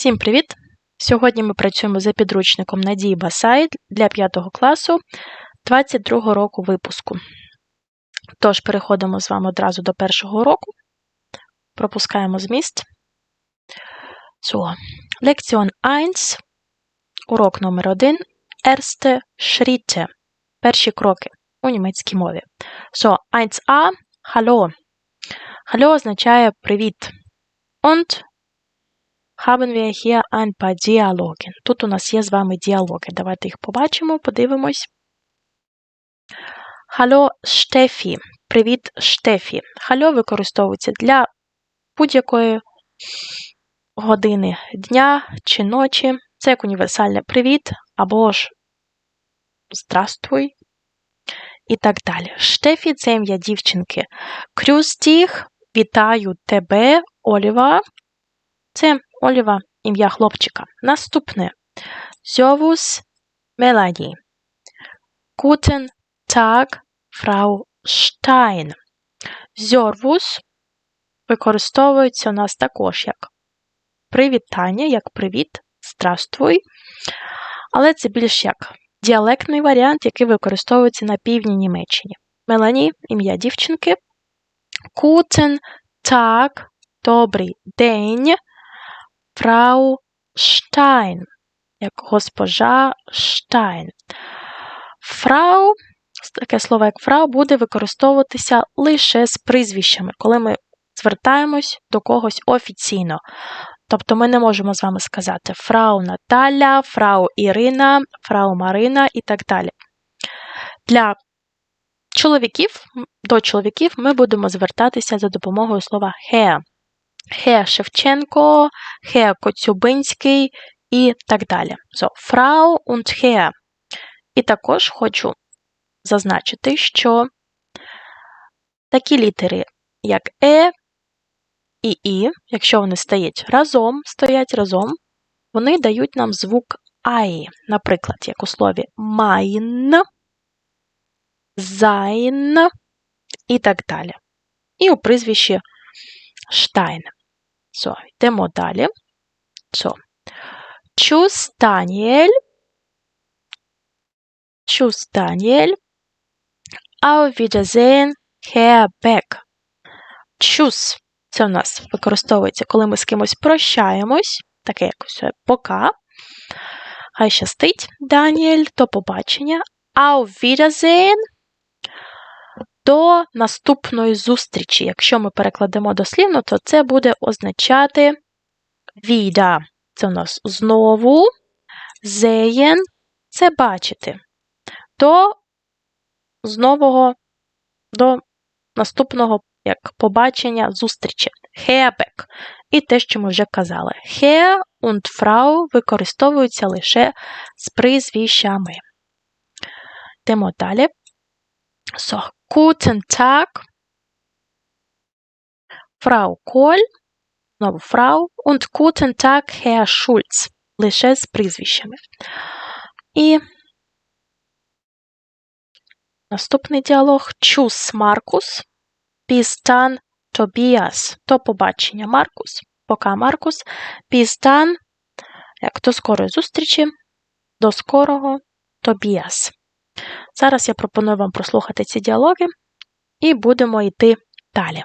Всім привіт! Сьогодні ми працюємо за підручником Надії Басай для 5 класу 22 року випуску. Тож переходимо з вами одразу до першого уроку. Пропускаємо зміст. So, Лекціон 1, урок номер 1 Erste Schritte. Перші кроки у німецькій мові. So, 1a Hallo. Hallo означає привіт. Und haben wir hier ein paar Dialoge. Тут у нас є з вами діалоги. Давайте їх побачимо, подивимось. Hallo Штефі. Привіт, Штефі. Hallo використовується для будь-якої години дня чи ночі. Це як універсальне привіт або ж здравствуй і так далі. Штефі це ім'я дівчинки. Крюстіх, вітаю тебе, Оліва. Це Оліва, ім'я хлопчика. Наступне. Зьовус Мелані. Guten Tag, Frau Stein. Зьорвус використовується у нас також як привітання, як привіт, здравствуй. Але це більш як діалектний варіант, який використовується на півдні Німеччині. Мелані ім'я дівчинки. Guten Tag, добрий день. Фрау Штайн, як госпожа Штайн. Фрау, таке слово як фрау, буде використовуватися лише з прізвищами, коли ми звертаємось до когось офіційно. Тобто ми не можемо з вами сказати фрау Наталя, фрау Ірина, фрау Марина і так далі. Для чоловіків, до чоловіків ми будемо звертатися за допомогою слова «her». Хе Шевченко, Хе Коцюбинський і так далі. So, Frau und Herr. І також хочу зазначити, що такі літери, як Е і І, якщо вони стоять разом, стоять разом, вони дають нам звук Ай. Наприклад, як у слові mein, sein і так далі. І у прізвищі Штайн. So, йдемо далі. So. Tschüss, Daniel. Tschüss, Daniel. Auf Wiedersehen, Herr Beck. Tschüss. Це у нас використовується, коли ми з кимось прощаємось. Таке якось пока. Хай щастить, Даніель, до побачення. Auf Wiedersehen. До наступної зустрічі. Якщо ми перекладемо дослівно, то це буде означати wieder. Це у нас знову. Sehen – це бачити. До знового, до наступного як побачення зустрічі. Herbeck. І те, що ми вже казали. Herr und Frau використовуються лише з прізвищами. Йдемо далі. So, Guten Tag, Frau Kohl, знову Frau, und Guten Tag, Herr Schulz, лише з прізвищами. І наступний діалог Чус Маркус, Пістан Тобіас. До побачення Маркус. Пока Маркус. Пістан, як до скорої зустрічі, до скорого Тобіас. Зараз я пропоную вам прослухати ці діалоги і будемо йти далі.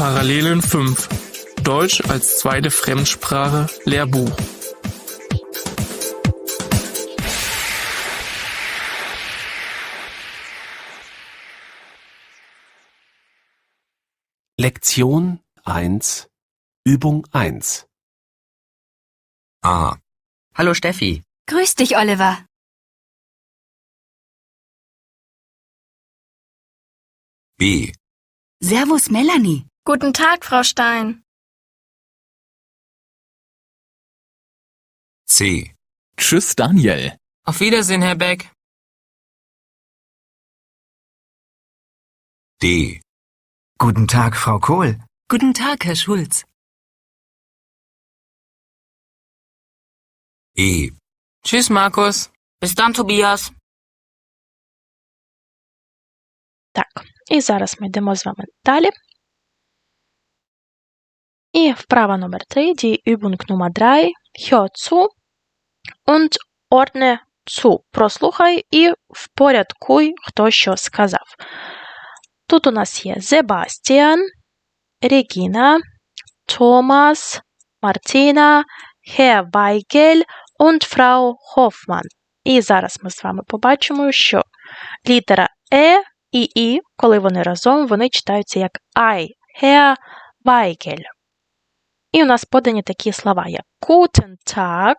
Parallelen 5. Deutsch als zweite Fremdsprache Lehrbuch. Lektion 1 Übung 1 A. Hallo Steffi. Grüß dich, Oliver. B. Servus, Melanie. Guten Tag, Frau Stein. C. Tschüss, Daniel. Auf Wiedersehen, Herr Beck. D. Guten Tag, Frau Kohl. Guten Tag, Herr Schulz. E. Tschüss, Markus. Bis dann, Tobias. Так, і зараз ми йдемо з вами далі. І вправа номер 3, die Übung Nummer 3, hör zu und ordne zu. Прослухай і впорядкуй, хто що сказав. Тут у нас є Себастьян, Регіна, Томас, Мартіна, Herr Weigel und Frau Hoffmann. І зараз ми з вами побачимо, що літера Е і І, коли вони разом, вони читаються як Ай, Herr Weigel. І у нас подані такі слова, як Guten Tag,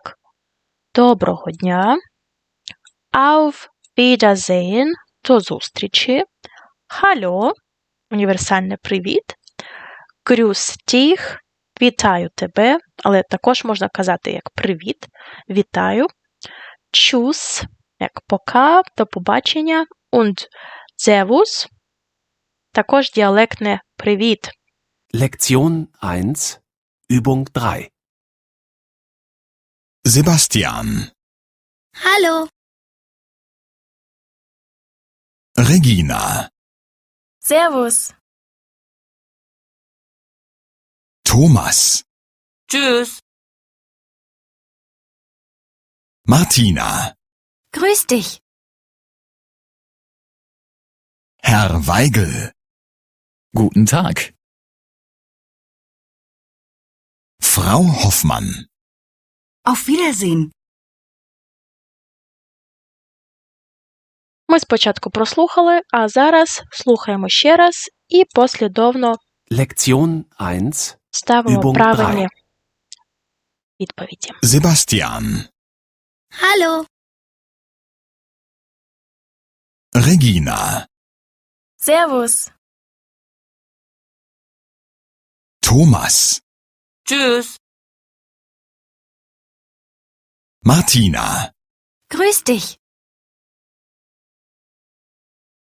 доброго дня, Auf Wiedersehen, до зустрічі, Hallo, універсальне привіт, Grüß dich, вітаю тебе, але також можна казати як привіт, вітаю, Tschüss, як пока, до побачення, und Servus, також діалектне привіт. Lektion 1, Übung 3. Sebastian, Hallo. Regina, Servus. Thomas, Tschüss. Martina, Grüß dich. Herr Weigel, Guten Tag. Frau Hoffmann, Auf Wiedersehen. Ми спочатку прослухали, а зараз слухаємо ще раз і послідовно Lektion 1, ставимо Übung правильні 3. відповіді. Sebastian, Hallo. Regina, Servus. Thomas, Tschüss. Martina, Grüß dich.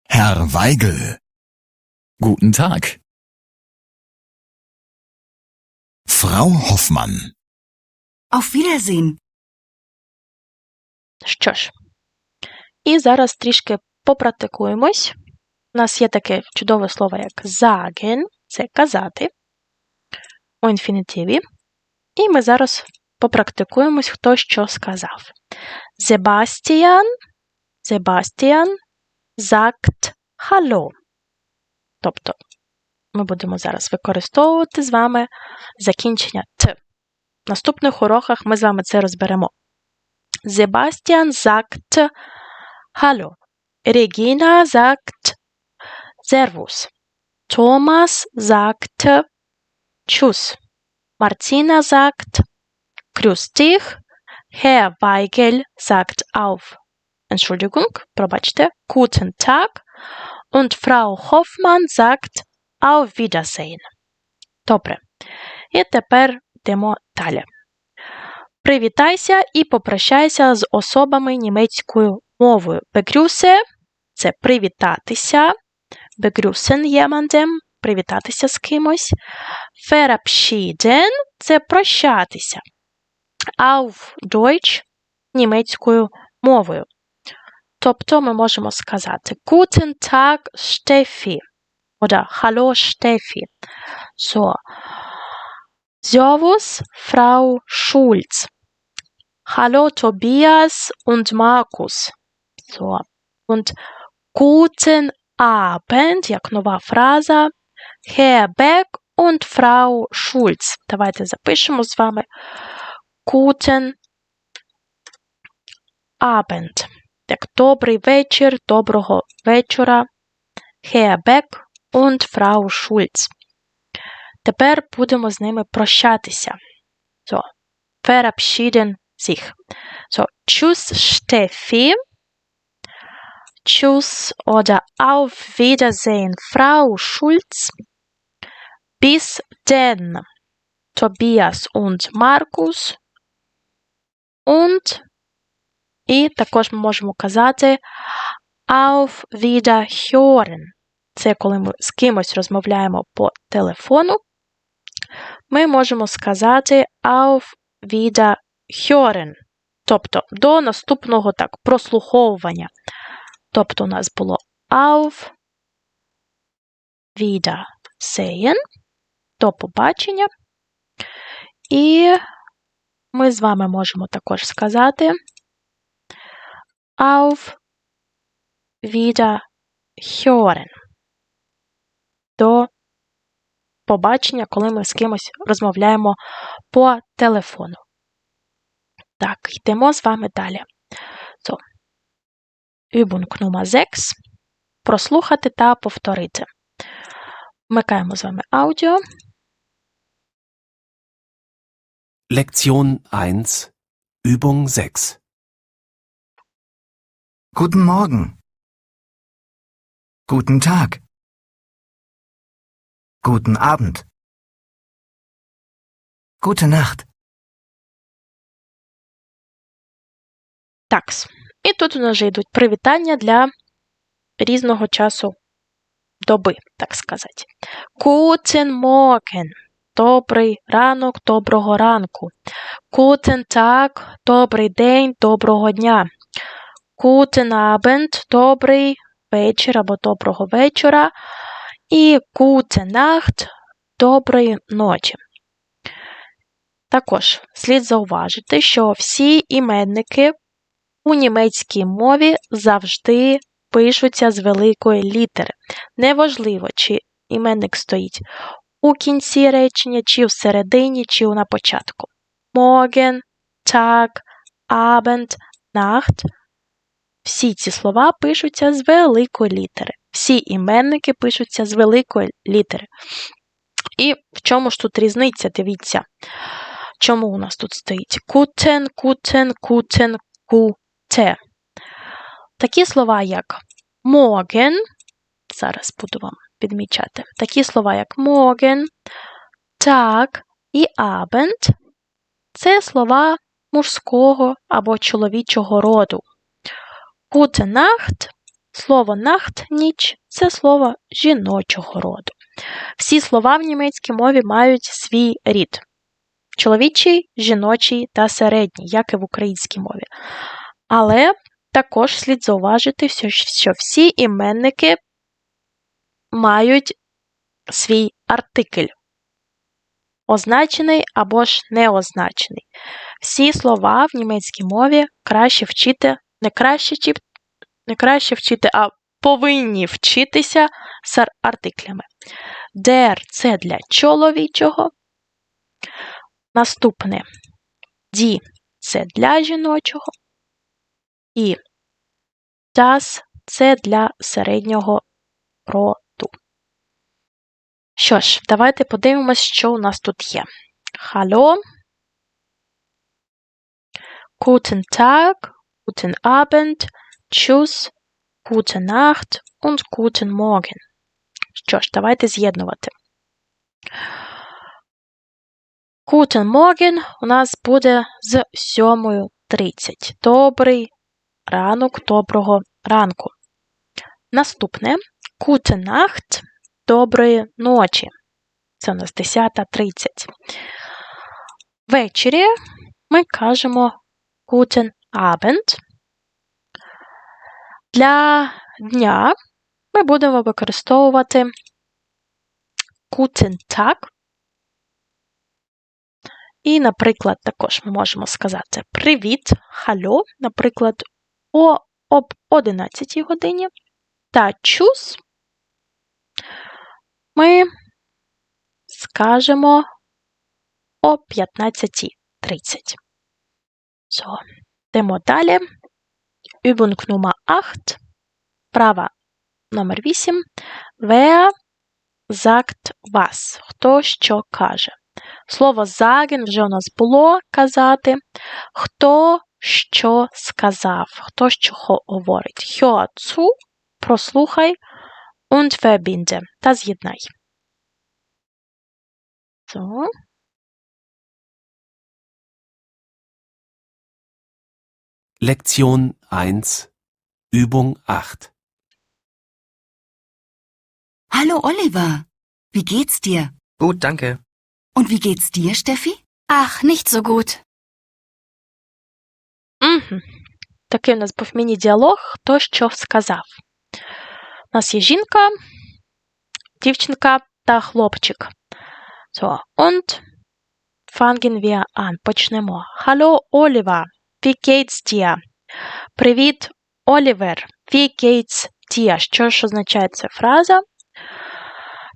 Herr Weigel, Guten Tag. Frau Hoffmann, Auf Wiedersehen. Що ж, і зараз трішки попрактикуємось. У нас є таке чудове слово, як sagen, це казати у інфінітиві. І ми зараз попрактикуємось, хто що сказав. Себастіан, Себастіан sagt Hallo. Тобто ми будемо зараз використовувати з вами закінчення Т. В наступних уроках ми з вами це розберемо. Sebastian sagt Hallo. Regina sagt Servus. Thomas sagt Tschüss. Martina sagt Grüß dich. Herr Weigel sagt auf. Entschuldigung, пробачте, Guten Tag. Und Frau Hoffmann sagt Auf Wiedersehen. Добре. І тепер йдемо далі. Привітайся і попрощайся з особами німецькою мовою. Begrüße – це привітатися. Begrüßen jemandem – привітатися з кимось. Verabschieden – це прощатися. Auf Deutsch – німецькою мовою. Тобто ми можемо сказати Guten Tag, Steffi. Oder Hallo, Steffi. So. Servus, Frau Schulz. Hallo Tobias und Markus. So. Und guten Abend, як нова фраза. Herr Beck und Frau Schulz. Давайте запишемо з вами. Guten Abend. Як добрий вечір, доброго вечора. Herr Beck und Frau Schulz. Тепер будемо з ними прощатися. So, verabschieden sich. So, tschüss Steffi. Tschüss oder auf Wiedersehen Frau Schulz. Bis denn Tobias und Markus. Und і також ми можемо казати auf Wiederhören. Це коли ми з кимось розмовляємо по телефону. Ми можемо сказати auf Wiederhören. Тобто до наступного так прослуховування. Тобто у нас було auf Wiedersehen. До побачення. І ми з вами можемо також сказати Auf Wiederhören. До побачення, коли ми з кимось розмовляємо по телефону. Так, йдемо з вами далі. So. Übung номер 6. Прослухати та повторити. Вмикаємо з вами аудіо. Lektion 1, Übung 6. Guten Morgen. Guten Tag. Guten Abend. Gute Nacht. Такс. І тут у нас вже йдуть привітання для різного часу доби, так сказати. Guten Morgen. Добрий ранок, доброго ранку. Guten Tag. Добрий день, доброго дня. Guten Abend. Добрий вечір або доброго вечора. І Gute Nacht. Доброї ночі. Також слід зауважити, що всі іменники у німецькій мові завжди пишуться з великої літери. Неважливо, чи іменник стоїть у кінці речення, чи всередині, чи на початку. Morgen, Tag, Abend, Nacht. Всі ці слова пишуться з великої літери. Всі іменники пишуться з великої літери. І в чому ж тут різниця? Дивіться. Чому у нас тут стоїть? Guten, guten, guten, gute. Такі слова, як morgen, зараз буду вам підмічати. Такі слова, як morgen, Tag і Abend – це слова мужського або чоловічого роду. Gute слово Nacht – ніч – це слово жіночого роду. Всі слова в німецькій мові мають свій рід. Чоловічий, жіночий та середній, як і в українській мові. Але також слід зауважити, що всі іменники мають свій артикль. Означений або ж неозначений. Всі слова в німецькій мові краще вчити, не краще, не краще вчити, а повинні вчитися з артиклями. Der – це для чоловічого. Наступне die – це для жіночого. І das – це для середнього роду. Що ж, давайте подивимось, що у нас тут є. Hallo. Guten Tag, guten Abend, Tschüss, gute Nacht und guten Morgen. Що ж, давайте з'єднувати. Guten Morgen у нас буде з 7.30. Добрий ранок, доброго ранку. Наступне Gute Nacht, доброї ночі. Це у нас 10.30. Ввечері ми кажемо Guten Abend. Для дня ми будемо використовувати Tag. І, наприклад, також ми можемо сказати Привіт, хало, наприклад, о, об 11 годині. Та чус ми скажемо о 15.30. So, йдемо далі. Übung Nummer 8. Права номер 8. Wer sagt was? Хто що каже? Слово sagen вже у нас було казати. Хто що сказав? Хто що говорить? Hör zu, прослухай und verbinde та з'єднай. So. Lektion 1, Übung 8. Hallo Oliver. Wie geht's dir? Gut, danke. Und wie geht's dir, Steffi? Ach, nicht so gut. Угу. Такий у нас був міні-діалог, хто що сказав. У нас є жінка, дівчинка та хлопчик. So, und fangen wir an. Почнемо. Hallo, Oliver. Wie geht's dir? Привіт, Олівер. Wie geht's dir? Що ж означає ця фраза?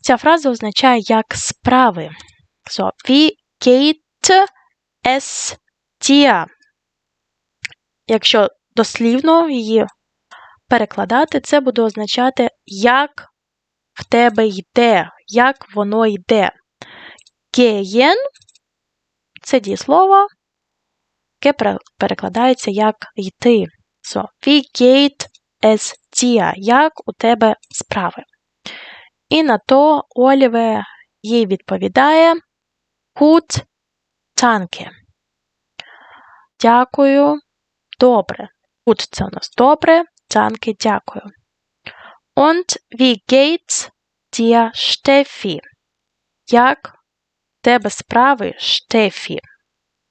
Ця фраза означає як справи. So, wie geht es dir? Якщо дослівно її перекладати, це буде означати, як в тебе йде, як воно йде. Gehen – це дієслово, яке перекладається як йти. So, wie geht es dir? Як у тебе справи? І на то Оліве їй відповідає Gut, danke. Дякую, добре. Gut – це у нас добре, danke – дякую. Und wie geht's dir, Steffi? Як в тебе справи, Штефі?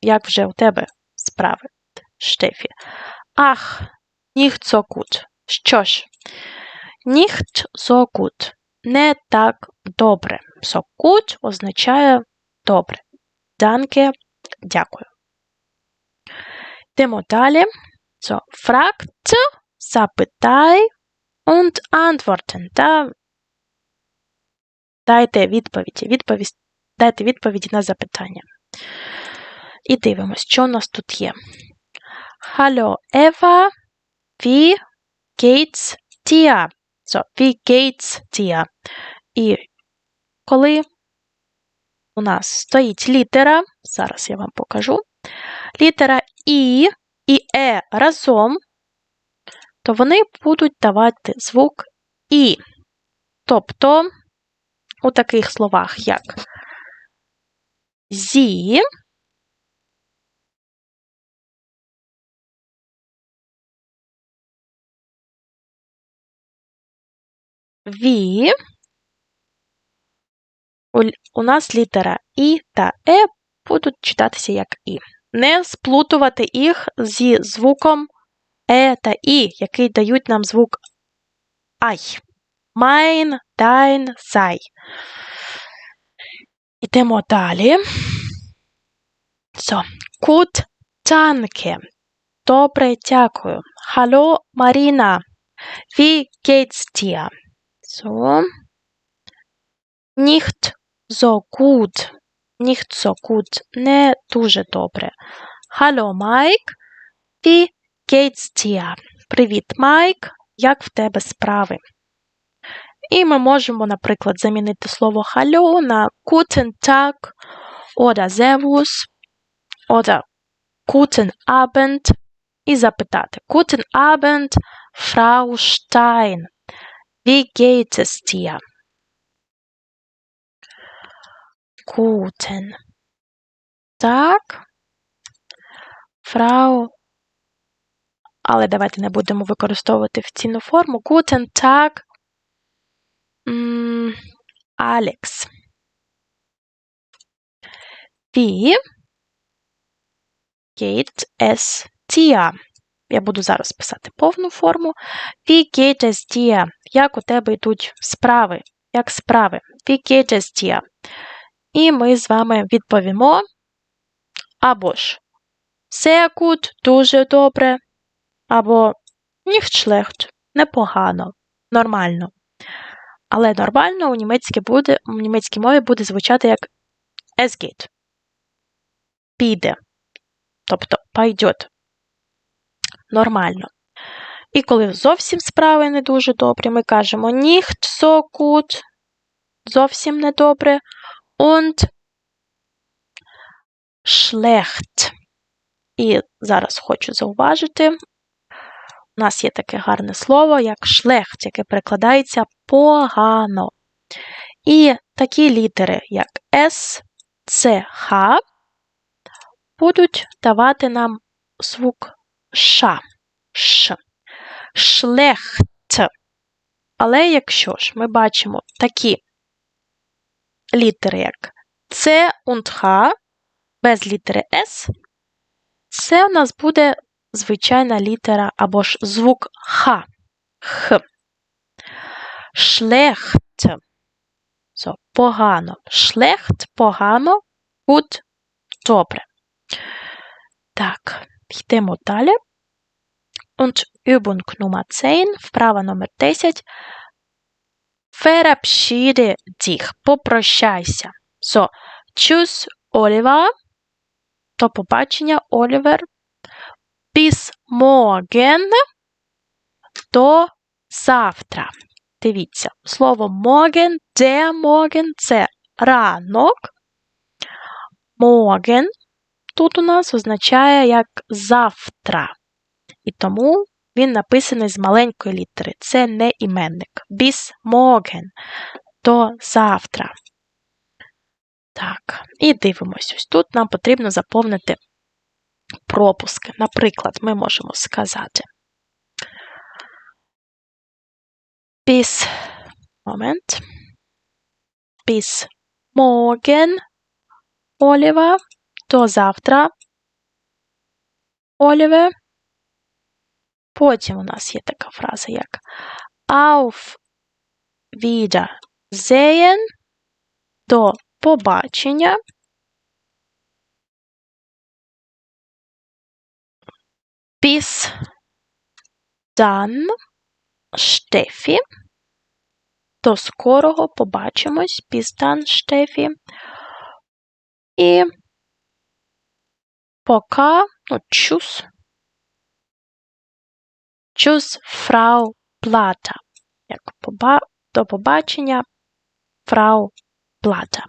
Як вже у тебе справи, Штефі? Ах, nicht so gut. Що ж, nicht so gut. Не так добре. So gut означає добре. Danke – дякую. Йдемо далі. So, fragt, запитай und antworten. Та дайте відповіді. Відповість, дайте відповіді на запитання. І дивимось, що у нас тут є. Hallo, Eva. Wie geht's dir? So, wie geht's dir? І коли у нас стоїть літера, зараз я вам покажу, літера І і Е разом, то вони будуть давати звук І. Тобто у таких словах, як зі, ві, у, нас літера І та Е будуть читатися як І. Не сплутувати їх зі звуком Е та І, який дають нам звук Ай. Mein, dein, sei. Йдемо далі. So. Gut, danke. Добре, дякую. Hallo, Marina. Wie geht's dir? So. Nicht so gut. Nicht so gut. Не дуже добре. Hallo, Mike. Wie geht's dir? Привіт, Майк. Як в тебе справи? І ми можемо, наприклад, замінити слово hallo на guten Tag oder Servus oder guten Abend і запитати Guten Abend, Frau Stein. Wie geht es dir? Guten Tag, Frau. Але давайте не будемо використовувати офіційну форму. Guten Tag, Алекс. Wie geht es dir? Я буду зараз писати повну форму. Wie geht es dir? Як у тебе йдуть справи? Як справи? Wie geht es dir? І ми з вами відповімо. Або ж sehr gut, дуже добре, або nicht schlecht, непогано, нормально. Але нормально у німецькій, буде, у німецькій мові буде звучати як es geht. Піде. Тобто пойдет. Нормально. І коли зовсім справи не дуже добрі, ми кажемо nicht so gut, зовсім не добре, und schlecht. І зараз хочу зауважити, у нас є таке гарне слово, як schlecht, яке перекладається погано. І такі літери, як S, C, H, будуть давати нам звук ша. Ш. Шлехт. Але якщо ж ми бачимо такі літери, як С und Х, без літери С, це у нас буде звичайна літера або ж звук Х. Х. Шлехт. So, погано. Schlecht – погано. Gut – добре. Так, йдемо далі. Und Übung Nummer 10, вправа номер 10. Verabschiede dich. Попрощайся. So, tschüss, Oliver. До побачення, Олівер. Bis morgen. До завтра. Дивіться, слово morgen, der morgen – це ранок. Morgen тут у нас означає як завтра. І тому він написаний з маленької літери. Це не іменник. Bis morgen. До завтра. Так, і дивимось. Ось тут нам потрібно заповнити пропуски. Наприклад, ми можемо сказати. Bis Moment. Bis morgen, Oliver. До завтра, Оліве. Потім у нас є така фраза, як Auf Wiedersehen. До побачення. Bis dann, Штефі. До скорого побачимось. Bis dann, Штефі. І пока, ну, чус. Чус, фрау Плата. Як. До побачення, фрау Плата.